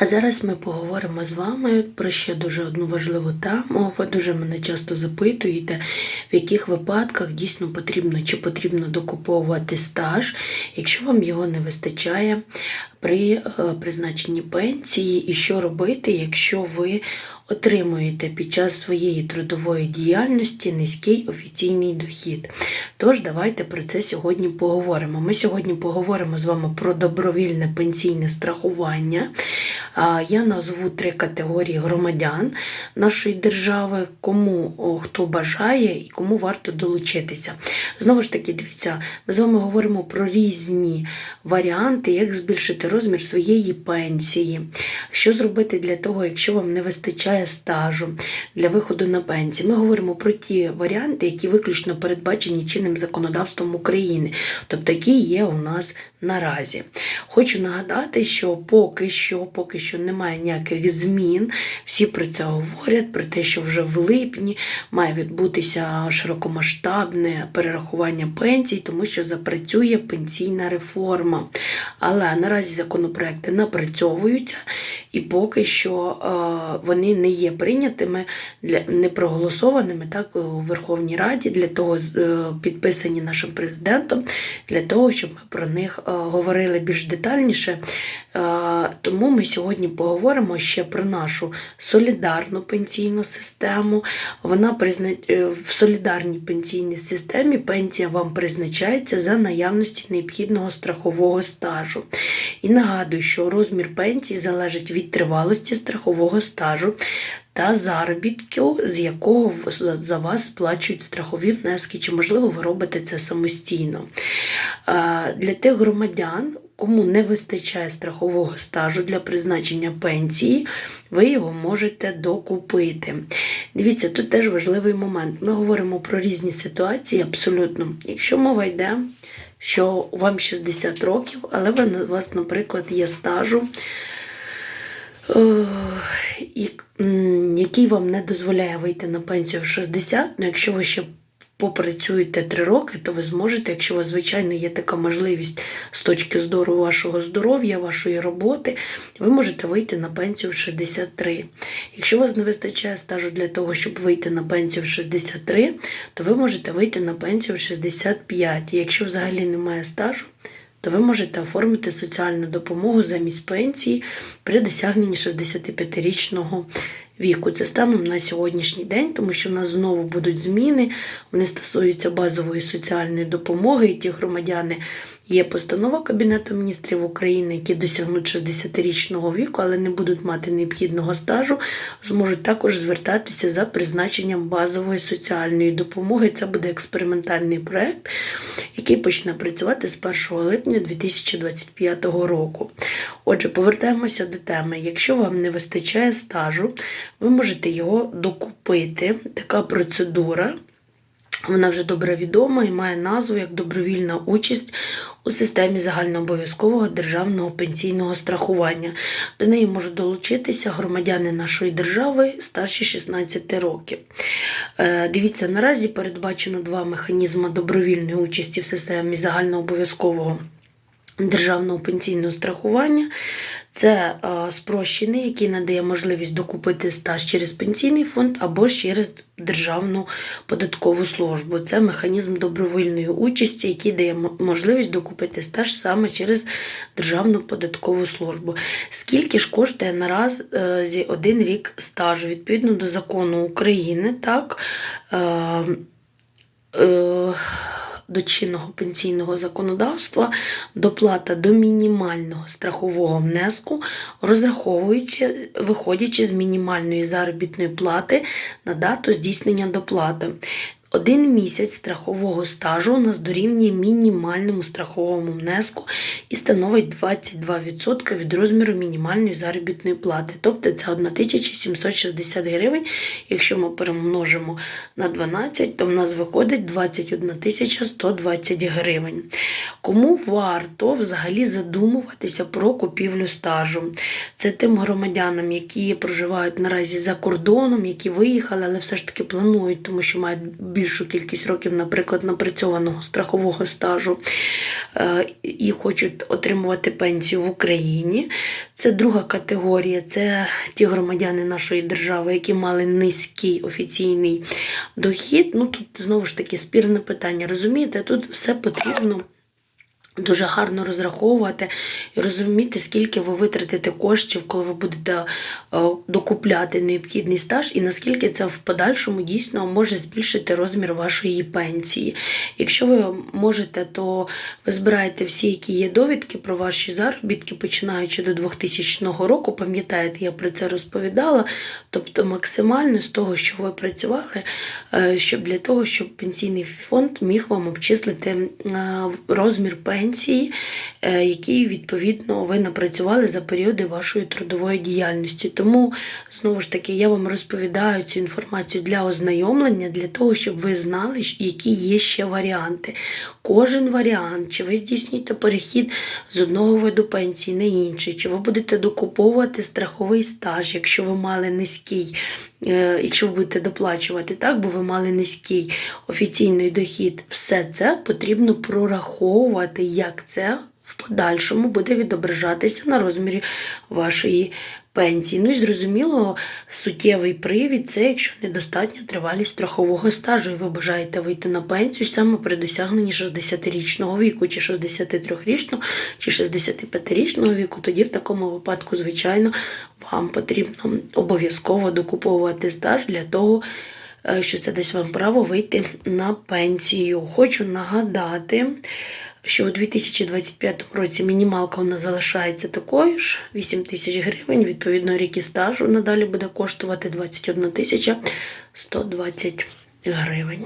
А зараз ми поговоримо з вами про ще дуже одну важливу тему. Ви дуже мене часто запитуєте, в яких випадках дійсно потрібно чи потрібно докуповувати стаж, якщо вам його не вистачає при е, призначенні пенсії, і що робити, якщо ви отримуєте під час своєї трудової діяльності низький офіційний дохід. Тож давайте про це сьогодні поговоримо. Ми сьогодні поговоримо з вами про добровільне пенсійне страхування. Я назву три категорії громадян нашої держави, кому хто бажає і кому варто долучитися. Знову ж таки, дивіться, ми з вами говоримо про різні варіанти, як збільшити розмір своєї пенсії, що зробити для того, якщо вам не вистачає стажу для виходу на пенсію. Ми говоримо про ті варіанти, які виключно передбачені чинним законодавством України, тобто які є у нас наразі. Хочу нагадати, що поки що, поки що немає ніяких змін. Всі про це говорять, про те, що вже в липні має відбутися широкомасштабне перерахування пенсій, тому що запрацює пенсійна реформа. Але наразі законопроекти напрацьовуються, і поки що е, вони не є прийнятими не проголосованими так у Верховній Раді для того, е, підписані нашим президентом, для того, щоб ми про них е, говорили більш детальніше. Е, Тому ми сьогодні поговоримо ще про нашу солідарну пенсійну систему. Вона призна... в солідарній пенсійній системі пенсія вам призначається за наявності необхідного страхового стажу. І нагадую, що розмір пенсії залежить від тривалості страхового стажу. Та заробітку, з якого за вас сплачують страхові внески, чи можливо ви робите це самостійно. Для тих громадян, кому не вистачає страхового стажу для призначення пенсії, ви його можете докупити. Дивіться, тут теж важливий момент. Ми говоримо про різні ситуації абсолютно. Якщо мова йде, що вам 60 років, але у вас, наприклад, є стажу. Який вам не дозволяє вийти на пенсію в 60, ну якщо ви ще попрацюєте 3 роки, то ви зможете, якщо у вас, звичайно, є така можливість з точки зору вашого здоров'я, вашої роботи, ви можете вийти на пенсію в 63. Якщо у вас не вистачає стажу для того, щоб вийти на пенсію в 63, то ви можете вийти на пенсію в 65. І якщо взагалі немає стажу, то ви можете оформити соціальну допомогу замість пенсії при досягненні 65-річного віку. Це станом на сьогоднішній день, тому що в нас знову будуть зміни. Вони стосуються базової соціальної допомоги, і ті громадяни. Є постанова Кабінету міністрів України, які досягнуть 60-річного віку, але не будуть мати необхідного стажу, зможуть також звертатися за призначенням базової соціальної допомоги. Це буде експериментальний проект, який почне працювати з 1 липня 2025 року. Отже, повертаємося до теми. Якщо вам не вистачає стажу, ви можете його докупити. Така процедура. Вона вже добре відома і має назву як добровільна участь у системі загальнообов'язкового державного пенсійного страхування. До неї можуть долучитися громадяни нашої держави старші 16 років. Е, Дивіться, наразі передбачено два механізми добровільної участі в системі загальнообов'язкового державного пенсійного страхування. Це спрощений, який надає можливість докупити стаж через пенсійний фонд або через Державну податкову службу. Це механізм добровільної участі, який дає можливість докупити стаж саме через Державну податкову службу. Скільки ж коштує нараз е, один рік стажу відповідно до закону України, так? Е, е, до чинного пенсійного законодавства доплата до мінімального страхового внеску розраховується, виходячи з мінімальної заробітної плати на дату здійснення доплати. Один місяць страхового стажу у нас дорівнює мінімальному страховому внеску і становить 22% від розміру мінімальної заробітної плати. Тобто це 1760 гривень. Якщо ми перемножимо на 12, то в нас виходить 21 120 гривень. Кому варто взагалі задумуватися про купівлю стажу? Це тим громадянам, які проживають наразі за кордоном, які виїхали, але все ж таки планують, тому що мають більш більшу кількість років, наприклад, напрацьованого страхового стажу е, і хочуть отримувати пенсію в Україні. Це друга категорія, це ті громадяни нашої держави, які мали низький офіційний дохід. Ну тут знову ж таки спірне питання. Розумієте, тут все потрібно. Дуже гарно розраховувати і розуміти, скільки ви витратите коштів, коли ви будете е, докупляти необхідний стаж, і наскільки це в подальшому дійсно може збільшити розмір вашої пенсії. Якщо ви можете, то ви збираєте всі, які є довідки про ваші заробітки, починаючи до 2000 року. Пам'ятаєте, я про це розповідала. Тобто максимально з того, що ви працювали, е, щоб для того, щоб пенсійний фонд міг вам обчислити е, розмір пенсії пенсії, е, які відповідно ви напрацювали за періоди вашої трудової діяльності. Тому, знову ж таки, я вам розповідаю цю інформацію для ознайомлення, для того, щоб ви знали, які є ще варіанти. Кожен варіант, чи ви здійснюєте перехід з одного виду пенсії на інший, чи ви будете докуповувати страховий стаж, якщо ви мали низький. е, Якщо ви будете доплачувати так, бо ви мали низький офіційний дохід, все це потрібно прораховувати, як це в подальшому буде відображатися на розмірі вашої пенсії. Ну і зрозуміло, суттєвий привід це якщо недостатня тривалість страхового стажу, і ви бажаєте вийти на пенсію саме при досягненні 60-річного віку, чи 63-річного, чи 65-річного віку, тоді в такому випадку, звичайно, вам потрібно обов'язково докуповувати стаж для того, е, що це дасть вам право вийти на пенсію. Хочу нагадати, що у 2025 році мінімалка у нас залишається такою ж 8 тисяч гривень. Відповідно, ріки стажу надалі буде коштувати 21 тисяча 120 гривень.